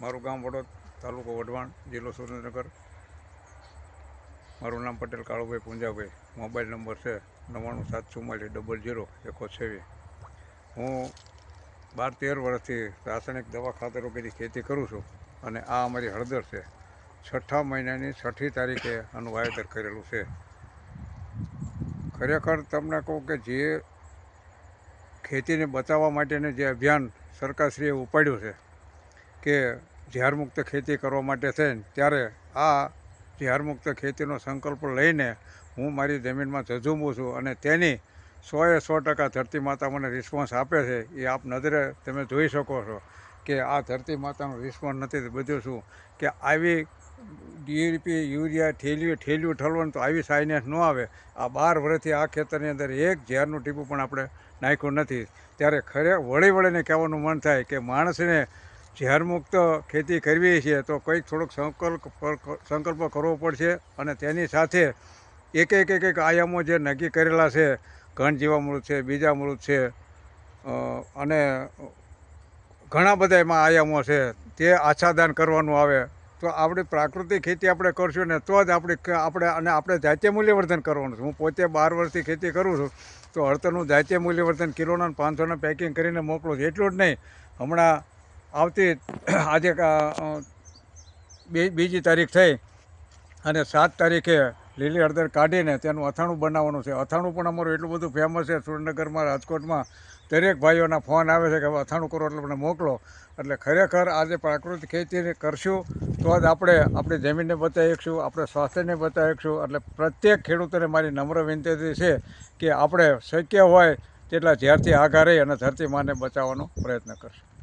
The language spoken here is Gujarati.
મારું ગામ વડોદ તાલુકો વઢવાણ, જિલ્લો સુરેન્દ્રનગર. મારું નામ પટેલ કાળુભાઈ પુંજાભાઈ. મોબાઈલ નંબર છે નવ્વાણું સાત ચુમ્માલીસ ડબલ જીરો એકો છવ્વીસ હું બાર તેર વર્ષથી રાસાયણિક દવા ખાતરો કરી ખેતી કરું છું અને આ અમારી હળદર છે, છઠ્ઠા મહિનાની છઠ્ઠી તારીખે આનું વાવેતર કરેલું છે. ખરેખર તમને કહું કે જે ખેતીને બચાવવા માટેનું જે અભિયાન સરકારશ્રીએ ઉપાડ્યું છે કે ઝેરમુક્ત ખેતી કરવા માટે થઈને ત્યારે આ ઝારમુક્ત ખેતીનો સંકલ્પ લઈને હું મારી જમીનમાં ઝઝુમું છું અને તેની સોએ સો ટકા ધરતી માતા મને રિસ્પોન્સ આપે છે, એ આપ નજરે તમે જોઈ શકો છો કે આ ધરતી માતાનો રિસ્પોન્સ નથી બધું શું? કે આવી ડીએપી, યુરિયા ઠેલિયું ઠેલિયું ઠલવાનું તો આવી સાઇનેસ ન આવે. આ બાર વર્ષથી આ ખેતરની અંદર એક ઝેરનું ટીપું પણ આપણે નાખ્યું નથી. ત્યારે ખરે વળી વળીને કહેવાનું મન થાય કે માણસને ઝેરમુક્ત ખેતી કરવી છે, તો કંઈક થોડોક સંકલ્પ સંકલ્પ કરવો પડશે અને તેની સાથે એક એક એક એક આયામો જે નક્કી કરેલા છે ઘણ જીવામૃત છે, બીજામૃત છે અને ઘણા બધા એમાં આયામો છે, તે આચ્છાદાન કરવાનું આવે. તો આપણી પ્રાકૃતિક ખેતી આપણે કરશું ને તો જ આપણી આપણે, અને આપણે જાતે મૂલ્યવર્ધન કરવાનું છે. હું પોતે બાર વર્ષથી ખેતી કરું છું, તો હળતરનું જાતે મૂલ્યવર્ધન કિલોના પાંચસોના પેકિંગ કરીને મોકલું છું. એટલું જ નહીં. હમણાં આવતી આજે બીજી તારીખ થઈ અને સાત તારીખે લીલી હળદર કાઢીને તેનું અથાણું બનાવવાનું છે. અથાણું પણ અમારું એટલું બધું ફેમસ છે સુરેન્દ્રનગરમાં, રાજકોટમાં. દરેક ભાઈઓના ફોન આવે છે કે હવે અથાણું કરો એટલે મને મોકલો. એટલે ખરેખર આજે પ્રાકૃતિક ખેતી કરશું તો જ આપણે આપણી જમીનને બચાવી આપણે સ્વાસ્થ્યને બચાવી એટલે પ્રત્યેક ખેડૂતોને મારી નમ્ર વિનંતી છે કે આપણે શક્ય હોય તેટલા ઝેરથી આઘા રહી અને ધરતી માને બચાવવાનો પ્રયત્ન કરશું.